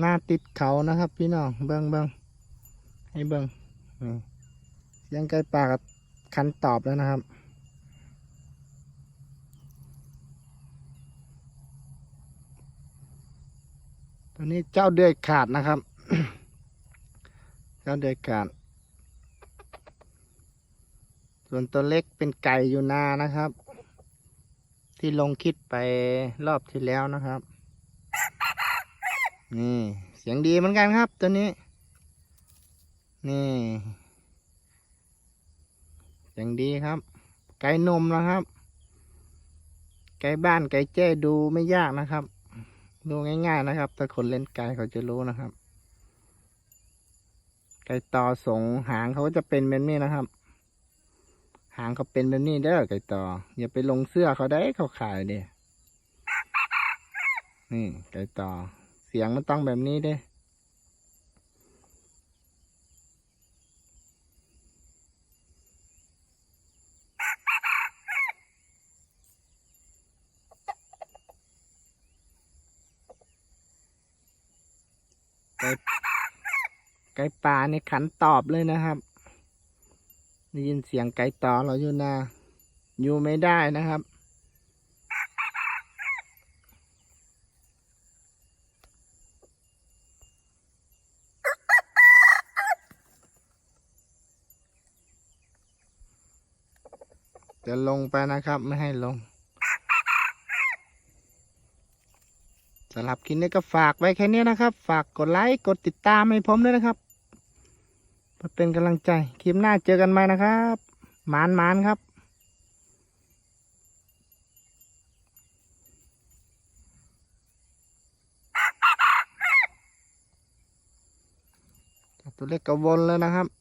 หน้าติดเขานะครับ พี่น้องเบิ้งเบิ้งให้เบิ้งนี่ยังไก่ป่ากคันตอบแล้วนะครับ ตัวนี้เจ้าเดือยขาดนะครับ เจ้าเดือยขาด ส่วนตัวเล็กเป็นไก่อยู่นานะครับ ที่ลงคิดไปรอบที่แล้วนะครับ นี่ เสียงดีเหมือนกันครับตัวนี้ นี่ เสียงดีครับ ไก่นมนะครับ ไก่บ้านไก่แจ้ดูไม่ยากนะครับ ดูง่ายๆนะครับ ถ้าคนเล่นไก่เขาจะรู้นะครับ ไก่ต่อสงหางเขาก็จะเป็นแบบนี้นะครับ หางเขาเป็นแบบนี้เด้อไก่ต่อ อย่าไปลงเสื้อเขาได้เขาขายเด้นี่ไก่ต่อ เสียงมันต้องแบบนี้เด้ไก่ไก่ป่านี่ขันตอบเลยนะครับได้ยินเสียงไก่ต่อเราอยู่นาอยู่ไม่ได้นะครับ จะลงไปนะครับไม่ให้ลงสำหรับคลิปนี้ก็ฝากไว้แค่นี้นะครับ ฝากกดไลค์กดติดตามให้ผมด้วยนะครับเพื่อเป็นกำลังใจคลิปหน้าเจอกันใหม่นะครับหมานหมานครับตัวเล็กกระวนเลยนะครับ